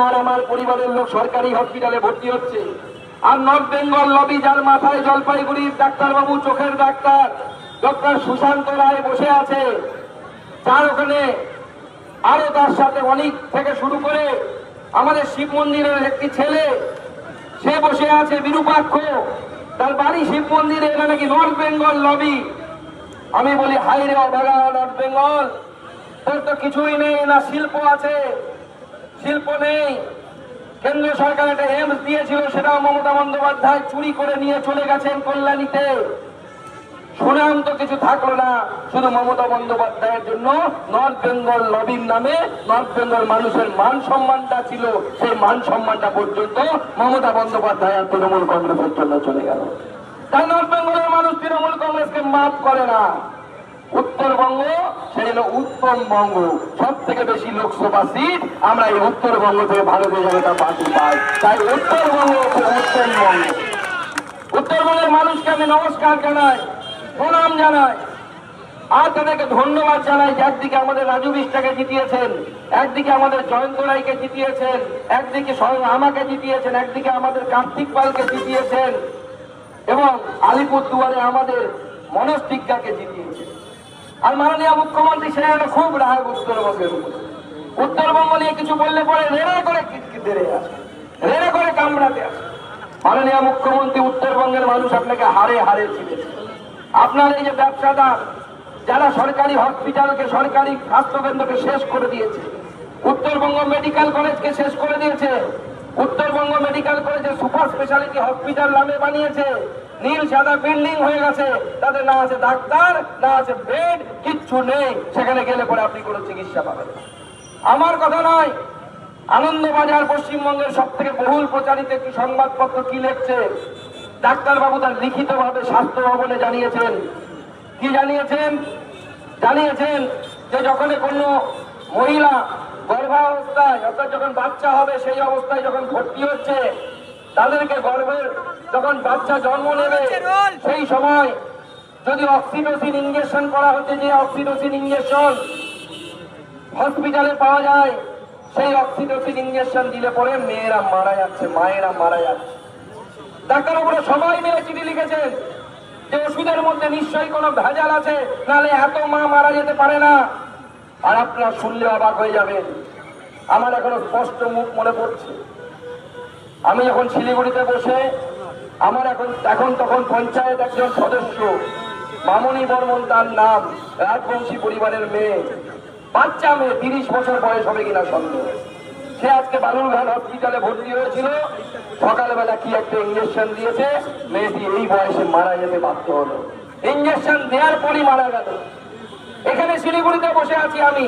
আর আমার পরিবারের লোক সরকারি হসপিটালে ভর্তি হচ্ছে। আর নর্থ বেঙ্গল লবি যার মাথায় জলপাইগুড়ির ডাক্তারবাবু, চোখের ডাক্তার, ডক্টর সুশান্ত রায় বসে আছে। যার ওখানে আরও তার সাথে অনেক থেকে শুরু করে আমাদের শিব মন্দিরের একটি ছেলে, সে বসে আছে, বিরূপাক্ষ। তার বাড়ি শিব মন্দিরে, এটা নাকি নর্থ বেঙ্গল লবি? আমি বলি হাই রে অভাগা নর্থ বেঙ্গল, তোর তো কিছুই নেই, না শিল্প আছে। শিল্প নেই কেন্দ্র সরকার একটা এমস দিয়েছিল, সেটাও মমতা বন্দ্যোপাধ্যায় চুরি করে নিয়ে চলে গেছেন কল্যাণীতে। সুনাম তো কিছু থাকল না, শুধু মমতা বন্দ্যোপাধ্যায়ের জন্য। নর্থ বেঙ্গল লবির নামে নর্থ বেঙ্গল মানুষের মান সম্মানটা ছিল, সেই মান সম্মানটা পর্যন্ত মমতা বন্দ্যোপাধ্যায় আর তৃণমূল কংগ্রেসের জন্য চলে গেল। তাই নর্থ বেঙ্গলের মানুষ তৃণমূল কংগ্রেসকে মাফ করে না। উত্তরবঙ্গ, সেই হলো উত্তমবঙ্গ সব থেকে বেশি লোকসভা সিট আমরা এই উত্তরবঙ্গ থেকে ভারতীয় জনতা পার্টি পাই। তাই উত্তরবঙ্গ হচ্ছে উত্তমবঙ্গ উত্তরবঙ্গের মানুষকে আমি নমস্কার জানাই, প্রণাম জানাই। আর তাদেরকে ধন্যবাদ জানাই যে একদিকে আমাদের রাজু বিষ্টাকে জিতিয়েছেন, একদিকে আমাদের জয়ন্ত রায়কে জিতিয়েছেন, একদিকে স্বয়ং আমাকে জিতিয়েছেন, একদিকে আমাদের কার্তিক পালকে জিতিয়েছেন এবং আলিপুর দুয়ারে আমাদের টিক্কাকে জিতিয়েছেন। আর মাননীয় মুখ্যমন্ত্রী সে হলো খুব রাগ উত্তরবঙ্গের উত্তরবঙ্গ নিয়ে কিছু বললে পরে রেড়ে করে বেড়ে আসে, রেড়ে করে কামড়াতে আসে। মাননীয় মুখ্যমন্ত্রী উত্তরবঙ্গের মানুষ আপনাকে হারে হারে চিনেছে আপনার এই যে ব্যবসাদার, যারা সরকারি হসপিটালকে, সরকারি স্বাস্থ্যকেন্দ্রকে শেষ করে দিয়েছে উত্তরবঙ্গ মেডিকেল কলেজকে শেষ করে দিয়েছে উত্তরবঙ্গ মেডিকেল কলেজে সুপার স্পেশালিটি হসপিটাল নামে বানিয়েছে নীল সাদা বিল্ডিং হয়ে গেছে। তাদের না আছে ডাক্তার, না আছে বেড, কিচ্ছু নেই। সেখানে গেলে পরে আপনি কোনো চিকিৎসা পাবেন আমার কথা নয়, আনন্দবাজার পশ্চিমবঙ্গের সব থেকে বহুল প্রচারিত একটি সংবাদপত্র কি লিখছে? ডাক্তারবাবু তার লিখিতভাবে স্বাস্থ্য ভবনে জানিয়েছেন। কি জানিয়েছেন? জানিয়েছেন যে যখন কোনো মহিলা গর্ভাবস্থায়, অর্থাৎ যখন বাচ্চা হবে, সেই অবস্থায় যখন ভর্তি হচ্ছে তাদেরকে গর্ভের যখন বাচ্চা জন্ম নেবে সেই সময় যদি অক্সিটোসিন ইঞ্জেকশন করা হচ্ছে যে অক্সিটোসিন ইঞ্জেকশন হসপিটালে পাওয়া যায় সেই অক্সিটোসিন ইঞ্জেকশন দিলে পরে মেয়েরা মারা যাচ্ছে মায়েরা মারা যাচ্ছে। ডাক্তার উপরে সবাই মিলে চিঠি লিখেছেন যে ওষুধের মধ্যে নিশ্চয়ই কোনো ভেজাল আছে নাহলে এত মা মারা যেতে পারে না। আর আপনারা শুনলে অবাক হয়ে যাবেন। আমার এখনও স্পষ্ট মুখ মনে পড়ছে। আমি যখন শিলিগুড়িতে বসে আমার এখন এখন তখন পঞ্চায়েত একজন সদস্য। মামনি বর্মন তার নাম, রাজবংশী পরিবারের মেয়ে। বাচ্চা মেয়ে, তিরিশ বছর বয়স হবে কিনা সন্দেহ। সে আজকে বালুরঘাট হসপিটালে ভর্তি হয়েছিল। সকালবেলা কি একটা ইঞ্জেকশন দিয়েছে? মেয়েটি এই বয়সে মারা যেতে বাধ্য হলো। ইঞ্জেকশন দেওয়ার পরই মারা গেল। এখানে শিলিগুড়িতে বসে আছি আমি।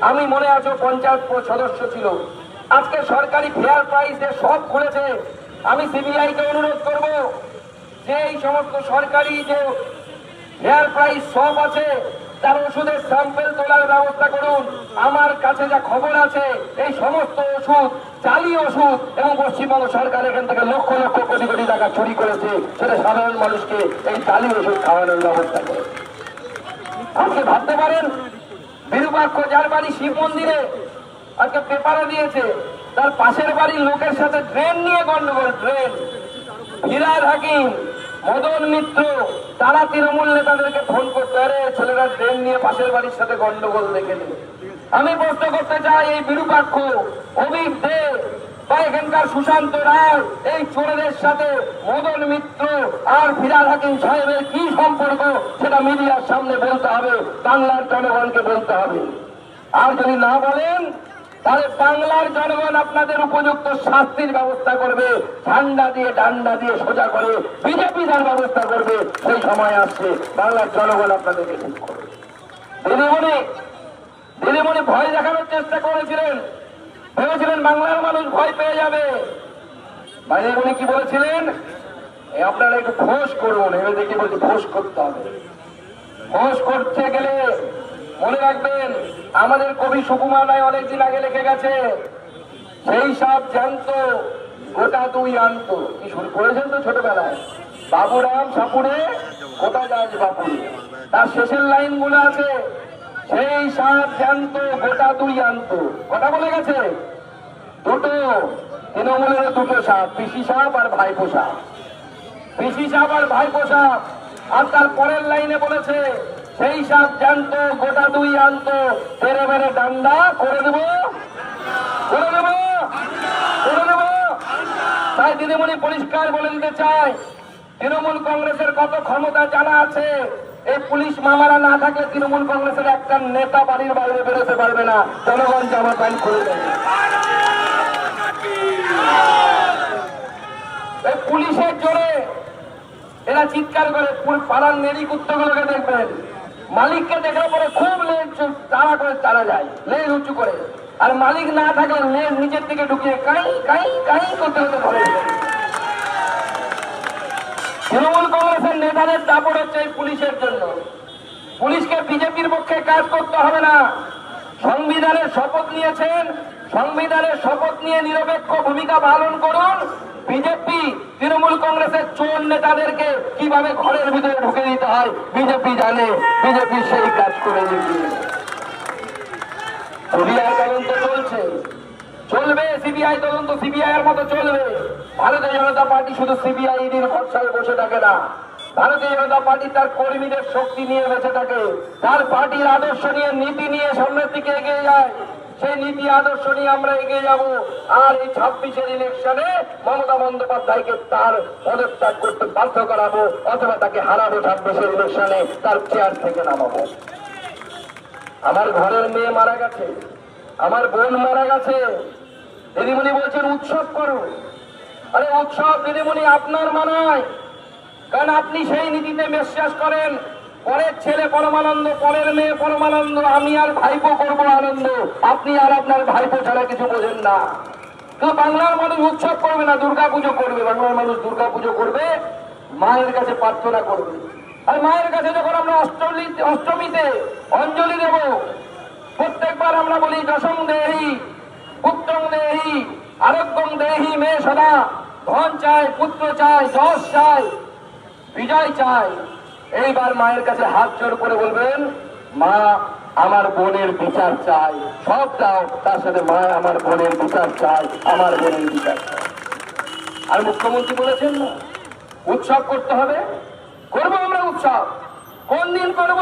আমি মনে আছো পঞ্চায়েত সদস্য ছিল। আজকে সরকারি ফেয়ার প্রাইস সব খুলেছে আমি সিবিআই কে অনুরোধ করব যে এই সমস্ত সরকারি যে ফেয়ার প্রাইস সব আছে, তার ওষুধের স্যাম্পেল তোলার ব্যবস্থা করুন। আমার কাছে যা খবর আছে, এই সমস্ত ওষুধ, চালি ওষুধ এবং পশ্চিমবঙ্গ সরকার এখান থেকে লক্ষ লক্ষ কোটি কোটি টাকা চুরি করেছে। সেটা সাধারণ মানুষকে এই চালি ওষুধ খাওয়ানোর ব্যবস্থা করে আজকে ভাবতে পারেন, বিরূপাক্ষ যার বাড়ি শিব মন্দিরে আজকে পেপারে দিয়েছে, তার পাশের বাড়ির লোকের সাথে ট্রেন নিয়ে গন্ডগোল ট্রেন হিরাজ হাকিম, মদন মিত্র, তারা তৃণমূল নেতাদেরকে ফোন করতে, আরে, ছেলেরা ট্রেন নিয়ে পাশের বাড়ির সাথে গন্ডগোল দেখে আমি প্রশ্ন করতে চাই, এই বিরূপাক্ষ অভিক দে, বা এখানকার সুশান্ত রায়, এই চোরেদের সাথে মদন মিত্র আর ফিরাজ হাকিম সাহেবের কি সম্পর্ক, সেটা মিডিয়ার সামনে বলতে হবে, বাংলার জনগণকে বলতে হবে। আর যদি না বলেন তাহলে বাংলার জনগণ আপনাদের উপযুক্ত শাস্তির ব্যবস্থা করবে। ঠান্ডা দিয়ে, ডান্ডা দিয়ে সোজা করে বিজেপি তার ব্যবস্থা করবে, সেই সময় আসছে। বাংলার জনগণ আপনাদেরকে ঠিক করবে। দিদিমণি দিদিমণি ভয় দেখানোর চেষ্টা করেছিলেন। ভেবেছিলেন বাংলার মানুষ ভয় পেয়ে যাবে। বাইরে উনি কি বলেছিলেন? আপনারা একটু খোঁজ করুন। এবার দেখি বলছি, খোঁজ করতে হবে। খোঁজ করতে গেলে মনে রাখবেন, আমাদের কবি সুকুমার রায় অনেকদিন আগে লিখে গেছে, সেই সব জানত, গোটা তুই আনত। কি শুরু করেছেন তো ছোটবেলায়? বাবুরাম সাপুরে, গোটা গাছ বাপুরে। তার শেষের লাইনগুলো আছে, সেই সাপ জানত, গোটা তুই আনত। কথা বলে গেছে? দুটো, তৃণমূলের দুটো সাপ, পিসি সাপ আর ভাইপো সাপ। পিসি সাপ আর ভাইপো সাপ। আর তার পরের লাইনে বলেছে সেই সাপ জানতো, গোটা দুই আনতো। তেরে মেরে ডান্ডা করে দেব। করে দেব। করে দেব। তাই দিদিমণি পরিষ্কার বলে দিতে চাই তৃণমূল কংগ্রেসের কত ক্ষমতা জানা আছে, এই পুলিশ মামারা না থাকলে তৃণমূল কংগ্রেসের একটা নেতা বাড়ির বাইরে বেরোতে পারবে না। জনগণ জামা প্যান্ট খুলে দেবে এই পুলিশের জোরে এরা চিৎকার করে পাড়ার নেড়ি কুত্তগুলোকে দেখবেন। মালিককে দেখার পরে খুব লেজ তাড়া করে চালা যায়, লেজ উঁচু করে। আর মালিক না থাকলে লেজ নিচের দিকে ঢুকিয়ে কাই কাই কাই করতে হতে ধরে তৃণমূল কংগ্রেসের নেতাদের দাপট হচ্ছে পুলিশের জন্য। পুলিশকে বিজেপির পক্ষে কাজ করতে হবে না। সংবিধানের শপথ নিয়েছেন সংবিধানের শপথ নিয়ে নিরপেক্ষ ভূমিকা পালন করুন। বিজেপি, তৃণমূল কংগ্রেসের চোর নেতাদেরকে কীভাবে ঘরের ভিতরে ঢুকে দিতে হয়, বিজেপি জানে। বিজেপি সেই কাজ করে চলবে সিবিআই তদন্ত সিবিআই এর মতো চলবে। ভারতীয় জনতা পার্টি শুধু সিবিআই ভরসায় বসে থাকে না। ভারতীয় জনতা পার্টি তার কর্মীদের শক্তি নিয়ে বেঁচে থাকে। তার পার্টির আদর্শ নিয়ে, নীতি নিয়ে সামনের দিকে এগিয়ে যায়। সেই নীতি আদর্শ নিয়ে আমরা এগিয়ে যাব। আর এই ছাব্বিশের ইলেকশনে মমতা বন্দ্যোপাধ্যায়কে তার পদত্যাগ করতে বাধ্য করাবো, অথবা তাকে হারাবো ছাব্বিশের ইলেকশনে, তার চেয়ার থেকে নামাবো। আমার ঘরের মেয়ে মারা গেছে, আমার বোন মারা গেছে। দিদিমণি বলছেন, উৎসব করো। আরে, উৎসব, দিদিমণি, আপনার মানায়। কারণ আপনি সেই নীতিতে বিশ্বাস করেন। পরের ছেলে পরমানন্দ, পরের মেয়ে পরমানন্দ, আমি আর ভাইপো করব আনন্দ। আপনি আর আপনার ভাইপো ছাড়া কিছু বোঝেন না। বাংলার মানুষ উৎসব করবে না দুর্গা পুজো করবে। বাংলার মানুষ দুর্গা পুজো করবে, মায়ের কাছে প্রার্থনা করবে। আর মায়ের কাছে যখন আমরা অষ্টমী অষ্টমীতে অঞ্জলি দেব, প্রত্যেকবার আমরা বলি, দশম দেহি, পুত্রং দেহি, আরোগ্যং দেহি মেয়ে সদা ধন চাই, পুত্র চাই, যশ চাই, বিজয় চাই। এইবার মায়ের কাছে হাত জোর করে বলবেন, মা, আমার বোনের বিচার চাই। সব দাও, তার সাথে মা, আমার বোনের বিচার চাই, আমার বোনের বিচার চাই। আর মুখ্যমন্ত্রী বলেছেন না, উৎসব করতে হবে। করব আমরা উৎসব। কোন দিন করব?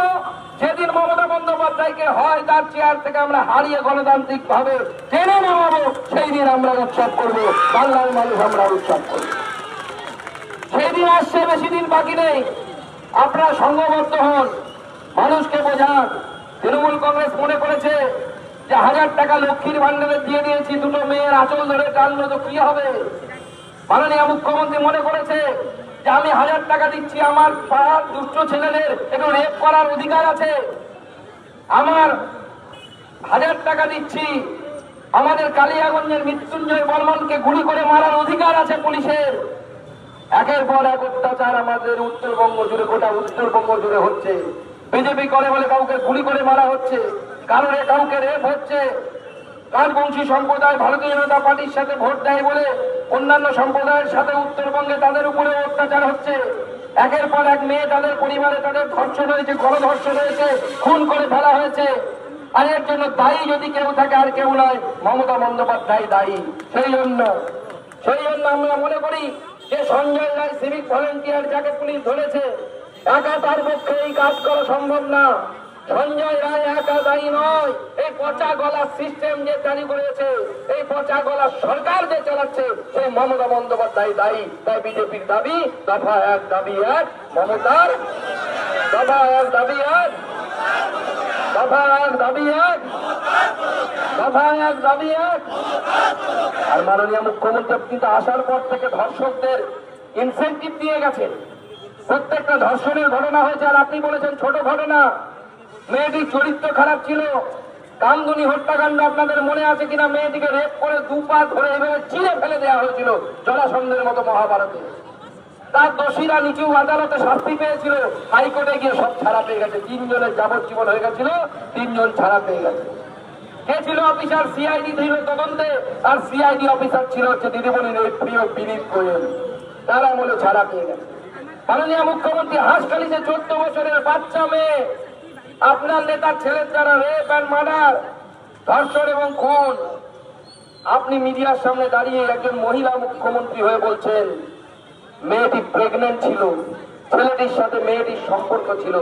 যেদিন মমতা বন্দ্যোপাধ্যায়কে হয়, তার চেয়ার থেকে আমরা হারিয়ে গণতান্ত্রিক ভাবে টেনে নামাবো সেই দিন আমরা উৎসব করব। বাংলার মানুষ আমরা উৎসব করব। সেই দিন আসছে, বেশি দিন বাকি নেই। আপনারা সংঘবদ্ধ হন। মানুষকে বোঝান। তৃণমূল কংগ্রেস মনে করেছে যে হাজার টাকা লক্ষ্মীর ভান্ডারে দিয়ে দিয়েছি, দুটো মেয়ের আঁচল ধরে টানলো তো কি হবে? মাননীয় মুখ্যমন্ত্রী মনে করেছে যে আমি হাজার টাকা দিচ্ছি, আমার পাড়ার দুষ্ট ছেলেদের একটু রেপ করার অধিকার আছে। আমার হাজার টাকা দিচ্ছি, আমাদের কালিয়াগঞ্জের মৃত্যুঞ্জয় বর্মনকে গুলি করে মারার অধিকার আছে পুলিশের। একের পর এক অত্যাচার আমাদের উত্তরবঙ্গ জুড়ে, গোটা উত্তরবঙ্গ জুড়ে হচ্ছে। বিজেপি করে বলে কাউকে গুলি করে মারা হচ্ছে কারণে কাউকে রেপ হচ্ছে। রাজবংশী সম্প্রদায়, ভারতীয় জনতা পার্টির সাথে ভোট দেয় বলে অন্যান্য সম্প্রদায়ের সাথে উত্তরবঙ্গে তাদের উপরে অত্যাচার হচ্ছে। একের পর এক মেয়ে তাদের পরিবারে তাদের ধর্ষণ হয়েছে, গণধর্ষণ হয়েছে, খুন করে ফেলা হয়েছে। আর এর জন্য দায়ী যদি কেউ থাকে, আর কেউ নয়, মমতা বন্দ্যোপাধ্যায় দায়ী। সেই জন্য সেই জন্য আমরা মনে করি যে সঞ্জয় রায় সিভিক ভলেন্টিয়ার যাকে পুলিশ ধরেছে, একা তার পক্ষে এই কাজ করা সম্ভব না। সঞ্জয় রায় একা দায়ী নয়। এই পচা গলার সিস্টেম যে জারি করেছে, এই পচা গলার সরকার যে চালাচ্ছে, সেই মমতা বন্দ্যোপাধ্যায় দায়ী। তাই বিজেপির দাবি, দফা এক দাবি এক, মমতার দফা এক দাবি এক। দফা এক দাবি এক দফা এক দাবি এক আর মাননীয় মুখ্যমন্ত্রী কিন্তু আসার পর থেকে ধর্ষকদের ইনসেন্টিভ দিয়ে গেছে প্রত্যেকটা ধর্ষণের ঘটনা হয়েছে, আর আপনি বলেছেন ছোট ঘটনা। মেয়েটির চরিত্র খারাপ ছিল। কামদুনি হত্যাকাণ্ড আপনাদের মনে আছে কিনা? মেয়েটিকে রেপ করে দু পা ধরে এভাবে চিড়ে ফেলে দেওয়া হয়েছিল জলাসন্ধের মতো মহাভারতে। তার দোষীরা নিচু আদালতে শাস্তি পেয়েছিল। হাইকোর্টে গিয়ে সব ছাড়া পেয়ে গেছে। তিনজনের যাবজ্জীবন হয়ে গেছিল, তিনজন ছাড়া পেয়ে গেছে। কে ছিল অফিসার? সিআইডি ছিল তদন্তে। আর সিআইডি অফিসার ছিল হচ্ছে দিদিমণির এই প্রিয় বিনীত গোয়েল। তারা মনে ছাড়া পেয়ে গেছে। মাননীয় মুখ্যমন্ত্রী, হাসখালিতে চোদ্দ বছরের বাচ্চা মেয়ে। আপনার নেতার ছেলের দ্বারা রেপ অ্যান্ড মার্ডার, ধর্ষণ এবং খুন। আপনি মিডিয়ার সামনে দাঁড়িয়ে একজন মহিলা মুখ্যমন্ত্রী হয়ে বলছেন মেয়েটি প্রেগনেন্ট ছিল, ছেলেটির সাথে মেয়েটির সম্পর্ক ছিল।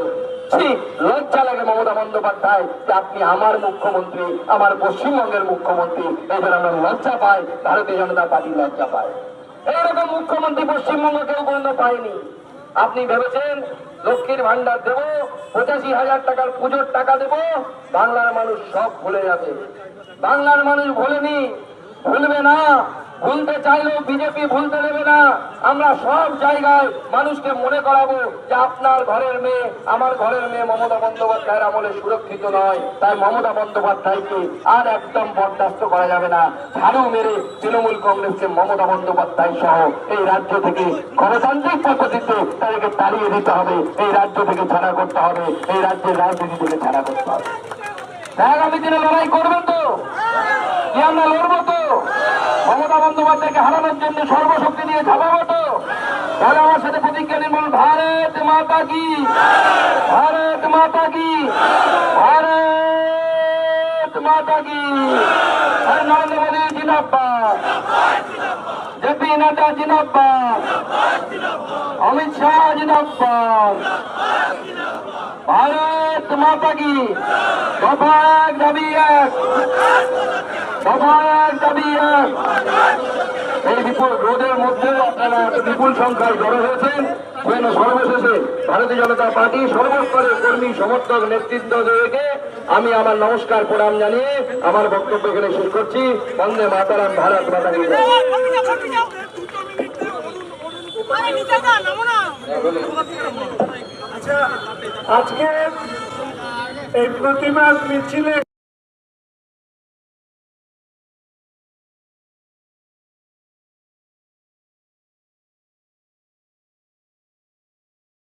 লজ্জা লাগে মমতা বন্দ্যোপাধ্যায় আপনি আমার মুখ্যমন্ত্রী, আমার পশ্চিমবঙ্গের মুখ্যমন্ত্রী। এবার আমরা লজ্জা পাই, ভারতীয় জনতা পার্টি লজ্জা পায়। এইরকম মুখ্যমন্ত্রী পশ্চিমবঙ্গ কেউ বন্ধ পায়নি। আপনি ভেবেছেন লক্ষ্মীর ভান্ডার দেব, পঁচাশি হাজার টাকার পুজোর টাকা দেব, বাংলার মানুষ সব ভুলে যাবে। বাংলার মানুষ ভুলেনি, ভুলবে না। ভুলতে চাইলেও বিজেপি ভুলতে দেবে না। আমরা সব জায়গায় মানুষকে মনে করাবো যে আপনার ঘরের মেয়ে, আমার ঘরের মেয়ে মমতা বন্দ্যোপাধ্যায়ের আমলে সুরক্ষিত নয়। তাই মমতা বন্দ্যোপাধ্যায়কে আর একদম বরদাস্ত করা যাবে না। ঝাড়ু মেরে তৃণমূল কংগ্রেসকে মমতা বন্দ্যোপাধ্যায় সহ এই রাজ্য থেকে গণতান্ত্রিক পদ্ধতিতে তাদেরকে তাড়িয়ে দিতে হবে। এই রাজ্য থেকে ছাড়া করতে হবে। এই রাজ্যের রাজনীতি থেকে ছাড়া করতে হবে। আগামী দিনে লড়াই করবেন তো? আমরা লড়বো বন্দ্যোপাধ্যায়কে হারানোর জন্য সর্বশক্তি দিয়ে ঝাঁপাবো তো তাহলে আমার সাথে প্রতিজ্ঞা নির্মল ভারত মাতা কি? ভারত মাতা কি? ভারত মাতা কি? আর নরেন্দ্র মোদী অমিত শাহ মাতা কি? দফা এক। এক দাবি এই রোদের মধ্যে আপনারা বিপুল সংখ্যায় জড়ো হয়েছেন। সেজন্য সর্বশেষে ভারতীয় জনতা পার্টি সর্বস্তরের কর্মী, সমর্থক নেতৃত্বকে আমি আমার নমস্কার, প্রণাম জানিয়ে আমার বক্তব্য এখানে শেষ করছি। বন্দে মাতারাম, ভারত মাতা আজকে এই প্রতিবাদ মিছিলে